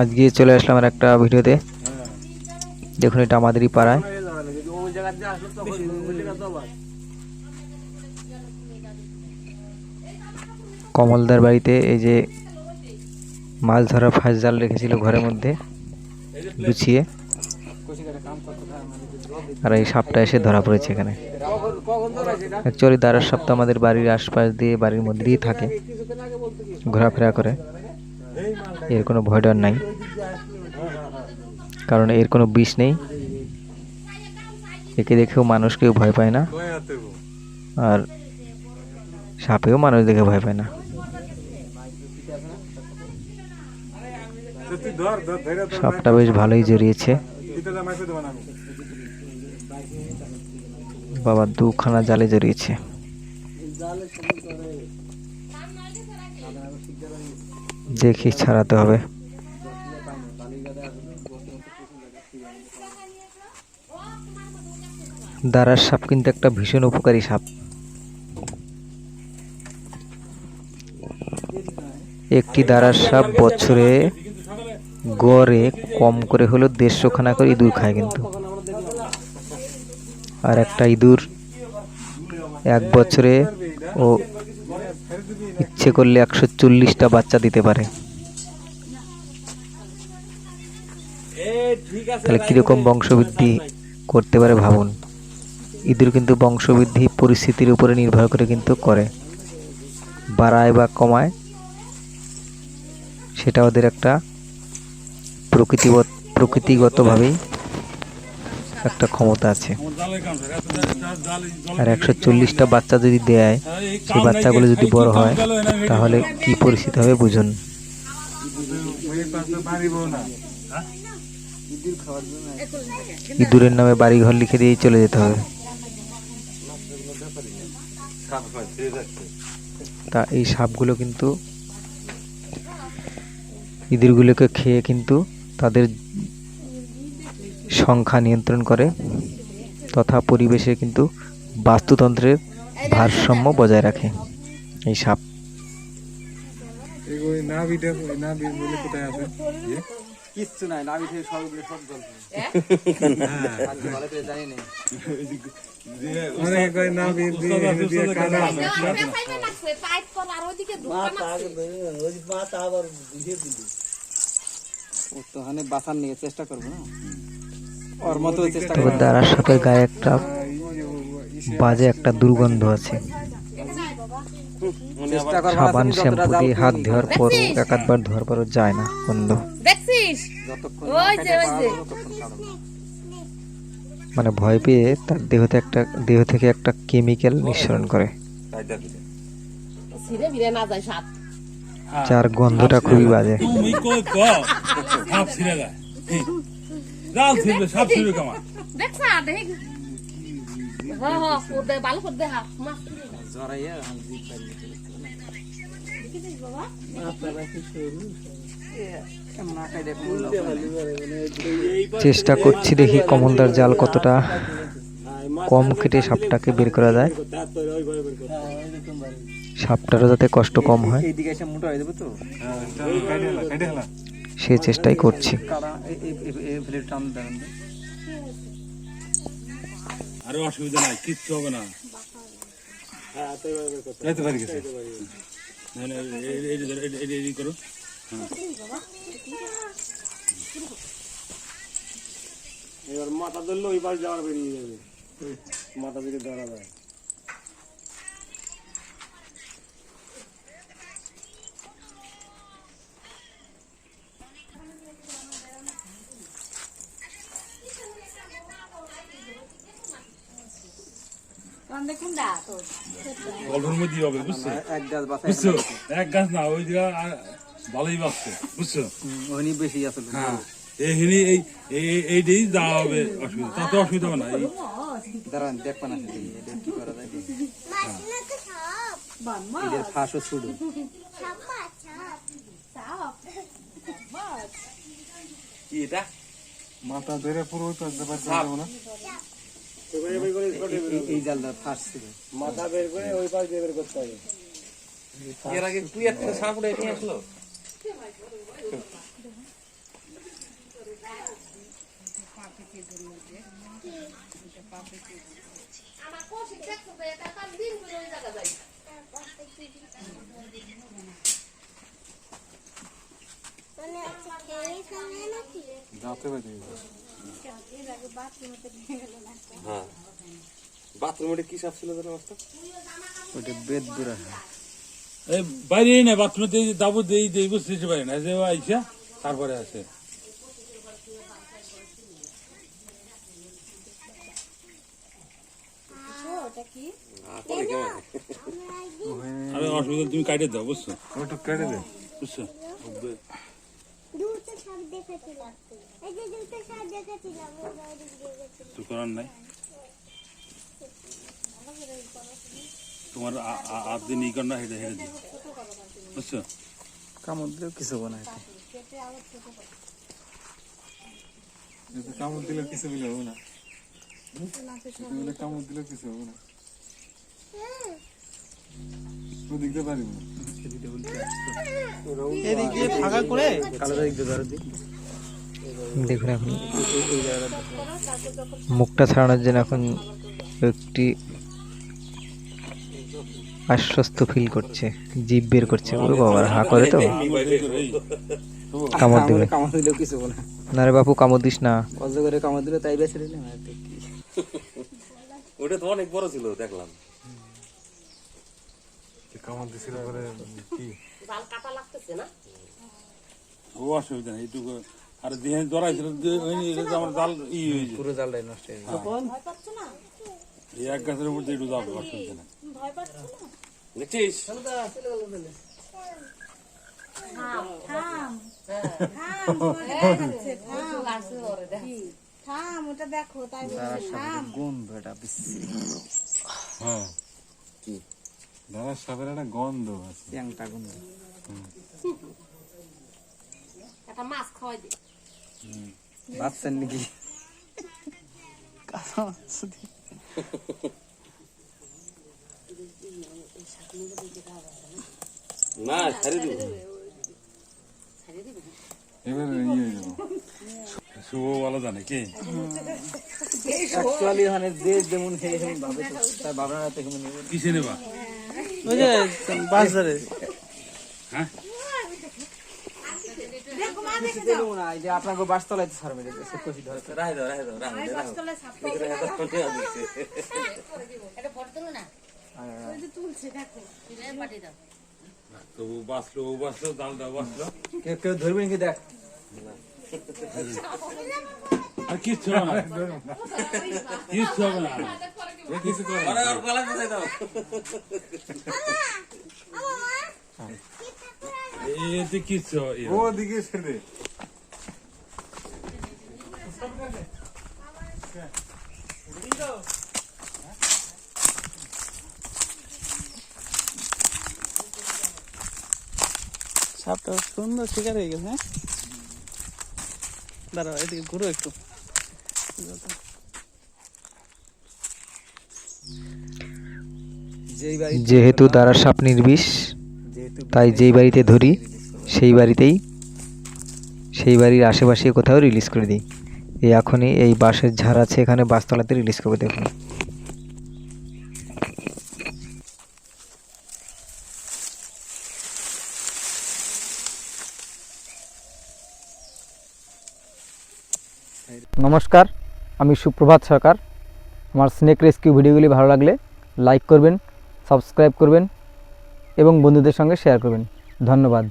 আজকে চলে আসলাম আর একটা ভিডিওতে। দেখুন, এটা আমাদেরই পাড়ায়। কমলদার বাড়িতে এই যে মাছ ধরা ফাঁস জাল রেখেছিল ঘরের মধ্যে, গুছিয়ে। আর এই সাপটা এসে ধরা পড়েছে এখানে। অ্যাকচুয়ালি দাঁড়ার সাপ তো আমাদের বাড়ির আশপাশ দিয়ে, বাড়ির মধ্যে দিয়ে থাকে, ঘোরাফেরা করে। এর কোনো ভয় ডর নাই। কারণ এর কোনো বিষ নেই। একে দেখেও মানুষ কেউ ভয় পায় না। আর সাপেও মানুষ দেখে ভয় পায় না। সাপটা বেশ ভালোই জড়িয়েছে। বাবা দুখানা জালে জড়িয়েছে। দেখি ছাড়াতে হবে। দাঁড়ার সাপ কিন্তু একটা ভীষণ উপকারী সাপ। একটি দাঁড়ার সাপ বছরে গড়ে কম করে হলেও দেড়শো খানা করে ইঁদুর খায় কিন্তু। আর একটা ইঁদুর এক বছরে ও ইচ্ছে করলে একশো চল্লিশটা বাচ্চা দিতে পারে। তাহলে কীরকম বংশবৃদ্ধি করতে পারে ভাবুন। ইঁদুর কিন্তু বংশবৃদ্ধি পরিস্থিতির উপরে নির্ভর করে কিন্তু করে। বাড়ায় বা কমায় সেটা ওদের একটা প্রকৃতিগত প্রকৃতিগতভাবেই একটা ক্ষমতা আছে। আর একশো চল্লিশটা বাচ্চা যদি দেয়, সেই বাচ্চাগুলো যদি বড় হয়, তাহলে কি পরিস্থিতি হবে বুঝুন? ইঁদুরের নামে বাড়িঘর লিখে দিয়েই চলে যেতে হবে। তা এই সাপগুলো কিন্তু, ইঁদুরগুলোকে খেয়ে কিন্তু তাদের সংখ্যা নিয়ন্ত্রণ করে তথা পরিবেশে কিন্তু বাস্তুতন্ত্রের ভারসাম্য বজায় রাখে। এই সাপ। কিচ্ছু নাই নাভি থেকে সবগুলো সব জল আজকে ভালো করে জানি না ও তো হানে বাসার নিয়ে চেষ্টা করব না? তবে দাঁড়ার সাপের গায়ে একটা বাজে একটা দুর্গন্ধ আছে। সাবান শ্যাম্পু দিয়ে হাত ধোয়ার পরও এক আধবার ধোয়ার পরও যায় না গন্ধ। মানে ভয় পেয়ে তার দেহতে একটা দেহ থেকে একটা কেমিক্যাল নিঃসরণ করে। সাপ। যার গন্ধটা খুবই বাজে। জাল ছিঁড়বে সাপ ছিঁড়বে কামা দেখছ দেখ। হ হ ওদে ভালো করে দে হাফ মাছ বাবা কেমন আঁকাই দেখুন চেষ্টা করছি দেখি কমলদার জাল কতটা কম কেটে সাপটাকে বের করা যায়। সাপটারও যাতে কষ্ট কম হয়। সে চেষ্টাই করছি। আরে অসুবিধা নাই কিচ্ছু হবে না। যাইতে পারি গেছে। করো। এবার মাথা ধরলে ওই পাশ যাওয়ার বেরিয়ে যাবে। মাথা থেকে ধরা যায় গল্পের মধ্যেই হবে বুঝছ? এক গাছ বাসায় বুঝছ? এক গাছ না ওই আর ভালোই বাঁচছে বুঝছ? ওখানে বেশি আছে হ্যাঁ এইখানে এই এই- এইটাই যাওয়া হবে অসুবিধা তাতে অসুবিধা হবে না এই দাঁড়ান দেখবেন আছে এটা কি করা যায় এদের ফাঁসও ছুড়ো কি এটা? মাথা ধরে পুরো না জালটা ফার্স্ট মাথা বের করে ওই পাশ দিয়ে বের করতে হবে। এর আগে তুই একটা সাপ উড়ে নিয়ে আসলো? দাঁতে বাজে। হ্যাঁ। বাথরুমে কি সাপ ছিল তোর মাস্টার ওটা বেদ দুরা এই বাইরে না বাথরুমে দিয়ে দাবু দিয়ে দিয়ে বুঝতে পারি না। যে আইসা তারপরে আছে অসুবিধা তুমি কাটে দাও বুঝছ? ওটা কেটে দে। বুঝছ? দেখেছিলাম এই যে দূরতে সব দেখেছিলাম ওই বাইরে দিয়ে গেছিলাম তো করার নাই? তোমার আ- আ- হাত দিয়ে নিকর না হেঁটে হেঁটে দিও বুঝছ? কামড় দিলেও কিছু হবে না এতে। এতে কামড় দিলেও কিছু বলে হবে না। কামড় দিলেও কিছু হবে না। ওদিক দিয়ে পারিব না এদিক দিয়ে ফাঁকা করে? কালো দিক দিয়ে দেখুন এখন মুখটা ছাড়ানোর জন্য এখন একটি আশ্বস্ত ফিল করছে জিভ বের করছে। ওরে বাবা হা করে তো? কামড় দিবে কামড় দিলেও কিছু হবে না না রে বাপু কামড় দিস না। অজগরে কামড় দিলে তাই বেঁচে দিলে না ওটা তো অনেক বড় ছিল দেখলাম। কামড় দিছিল করে কি? বাল কাটা লাগতেছে না? ও অসুবিধা নেই এইটুকু। আর দিয়ে ধরাইছিল আমার জাল ই হয়েছে পুরো জালটাই নষ্ট হয়ে গেছে। এই এক গাছের উপর দিয়ে একটু যাবে অসুবিধা নেই। দেখছিস লাগছে ওরে দেখ। থাম ওটা দেখো তাই বলছি থাম। গন্ধ এটা বিশ্রী। হ্যাঁ। দাদা সাপের একটা গন্ধ আছে। চ্যাংটা গন্ধ। একটা মাছ খাওয়াই দে। বাচ্চার নাকি? না ছাড়ি দিব। এবার ইয়ে হয়ে যাব। শুভ ভালো জানে কি? অ্যাকচুয়ালি মানে যে যেমন ভাবে তার বাবার হাতে কিসে নেবা? ওই যে বাজারে। হ্যাঁ? না এই যে আপনাকে বাস তলাইতে সার মেরে কষি ধরে। রাহে দাও। দাও দাও না। হ্যাঁ, তুলছে দেখো। তুলে পাঠিয়ে দাও। তো ও বাঁচলো ও বাঁচলো বাঁচলো কেউ কেউ ধরবেন কি দেখ। আর কিচ্ছু হবে না। কিচ্ছু হবে না। সাপটা সুন্দর শিকার হয়ে গেছে হ্যাঁ? দাঁড়াও এদিকে ঘুরো একটু যেই বাড়ি যেহেতু দ্বারা সাপ নির্বিষ যেহেতু তাই যেই বাড়িতে ধরি সেই বাড়িতেই সেই বাড়ির আশেপাশে কোথাও রিলিজ করে দিই। এই এখনই এই বাঁশের ঝাড় আছে এখানে বাসতলাতে রিলিজ করবে দেখুন। নমস্কার আমি সুপ্রভাত সরকার। আমার স্নেক রেস্কিউ ভিডিওগুলি ভালো লাগলে লাইক করবেন সাবস্ক্রাইব করবেন এবং বন্ধুদের সঙ্গে শেয়ার করবেন। ধন্যবাদ।